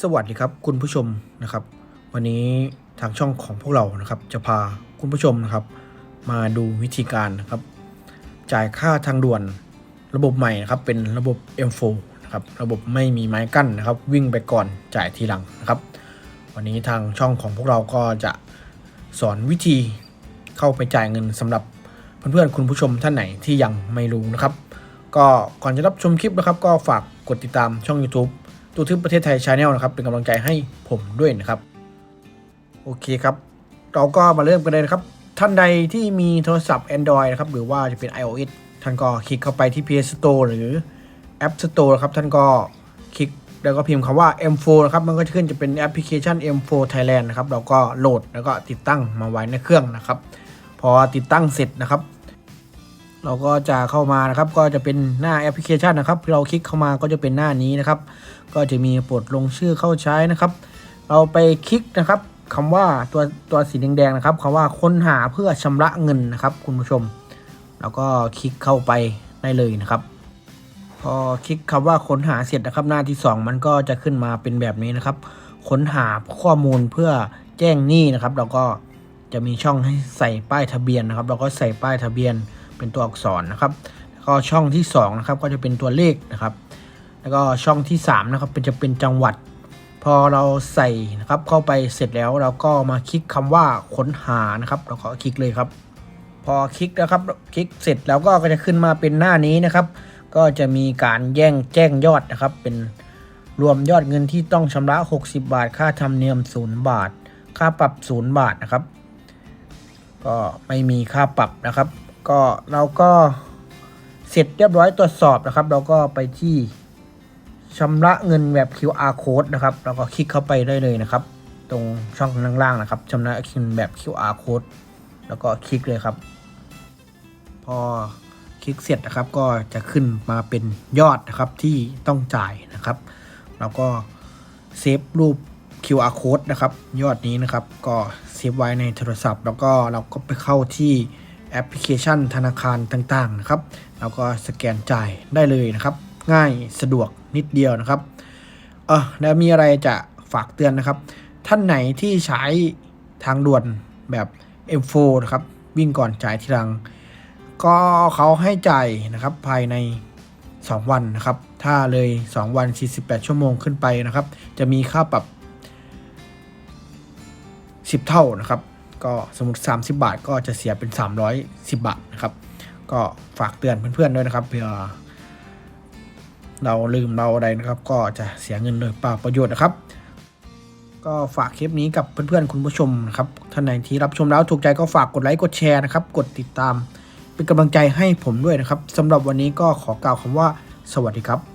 สวัสดีครับคุณผู้ชมนะครับ วันนี้ทางช่องของพวกเรานะครับ จะพาคุณผู้ชมนะครับ มาดูวิธีการนะครับ จ่ายค่าทางด่วนระบบใหม่นะครับ เป็นระบบ M4 นะครับระบบไม่มีไม้กั้นนะครับ วิ่งไปก่อนจ่ายทีหลังนะครับ วันนี้ทางช่องของพวกเราก็จะสอนวิธีเข้าไปจ่ายเงินสำหรับเพื่อนๆคุณผู้ชมท่านไหนที่ยังไม่รู้นะครับ ก็ก่อนจะรับชมคลิปนะครับ ก็ฝากกดติดตามช่อง YouTube ตูทึบประเทศไทยชาแนลนะครับเป็นกำลังใจให้ผมด้วยนะครับ โอเคครับ เราก็มาเริ่มกันเลยนะครับ ท่านใดที่มีโทรศัพท์ Android นะครับหรือว่าจะเป็น iOS ท่านก็คลิกเข้าไปที่ Play Store หรือ App Store นะครับท่านก็คลิกแล้วก็พิมพ์คำว่า M4 นะครับมันก็จะขึ้นจะเป็นแอปพลิเคชัน M4 Thailand นะครับเราก็โหลดแล้วก็ติดตั้งมาไว้ในเครื่องนะครับ พอติดตั้งเสร็จนะครับ เราก็จะเข้ามานะครับ ก็จะเป็นหน้าแอปพลิเคชันนะครับเราคลิกเข้ามาก็จะเป็นหน้านี้นะครับ ก็จะมีปรดลงชื่อเข้าใช้นะครับ เราไปคลิกนะครับคำว่าตัวตัวสีแดงๆนะครับคำว่าค้นหาเพื่อชำระเงินนะครับ คุณผู้ชม แล้วก็คลิกเข้าไปได้เลยนะครับ พอคลิกคำว่าค้นหาเสร็จนะครับ หน้าที่ 2 มันก็จะขึ้นมาเป็นแบบนี้นะครับ ค้นหาข้อมูลเพื่อแจ้งหนี้นะครับ เราก็จะมีช่องให้ใส่ป้ายทะเบียนนะครับ เราก็ใส่ป้ายทะเบียน เป็นตัวอักษรนะครับแล้วก็ช่องที่2นะครับก็จะเป็นตัวเลขนะครับ แล้วก็ช่องที่3นะครับเป็นจะเป็นจังหวัด พอเราใส่นะครับเข้าไปเสร็จแล้วเราก็มาคลิกคำว่าค้นหานะครับ เราก็คลิกเลยครับ พอคลิกนะครับคลิกเสร็จแล้วก็จะขึ้นมาเป็นหน้านี้นะครับ ก็จะมีการแย่งแจ้งยอดนะครับ เป็นรวมยอดเงินที่ต้องชำระ 60 บาท ค่าธรรมเนียม 0 บาท ค่าปรับ 0 บาทนะครับ ก็ไม่มีค่าปรับนะครับ ก็เราก็เสร็จเรียบร้อยตรวจสอบนะครับ เราก็ไปที่ชำระเงินแบบ QR code นะครับแล้วก็คลิกเข้าไปได้เลยนะครับ ตรงช่องล่างๆนะครับชำระเงินแบบ QR code แล้วก็คลิกเลยครับ พอคลิกเสร็จนะครับ ก็จะขึ้นมาเป็นยอดนะครับที่ต้องจ่ายนะครับ แล้วก็เซฟรูป QR code นะครับ ยอดนี้นะครับ ก็เซฟไว้ในโทรศัพท์ แล้วก็เราก็ไปเข้าที่ แอปพลิเคชันธนาคารต่างๆนะครับแล้วก็สแกนจ่ายได้เลยนะครับ ง่ายสะดวกนิดเดียวนะครับเออแล้วมีอะไรจะฝากเตือนนะครับ ท่านไหนที่ใช้ทางด่วนแบบ M4 นะครับวิ่งก่อนจ่ายทีหลัง ก็เขาให้จ่ายนะครับภายใน 2 วันนะครับ ถ้าเลย 2 วัน 48 ชั่วโมงขึ้นไปนะครับ จะมีค่าปรับ 10 เท่านะครับ ก็สมมติ 30 บาทก็จะเสียเป็น 310 บาทนะครับ ก็ฝากเตือนเพื่อนๆด้วยนะครับเผื่อเราลืมเราอะไรนะครับ ก็จะเสียเงินโดยเปล่าประโยชน์นะครับ ก็ฝากคลิปนี้กับเพื่อนๆคุณผู้ชมนะครับท่านไหนที่รับชมแล้วถูกใจก็ฝากกดไลค์กดแชร์นะครับกดติดตาม เป็นกำลังใจให้ผมด้วยนะครับสำหรับวันนี้ก็ขอกล่าวคำว่า สวัสดีครับ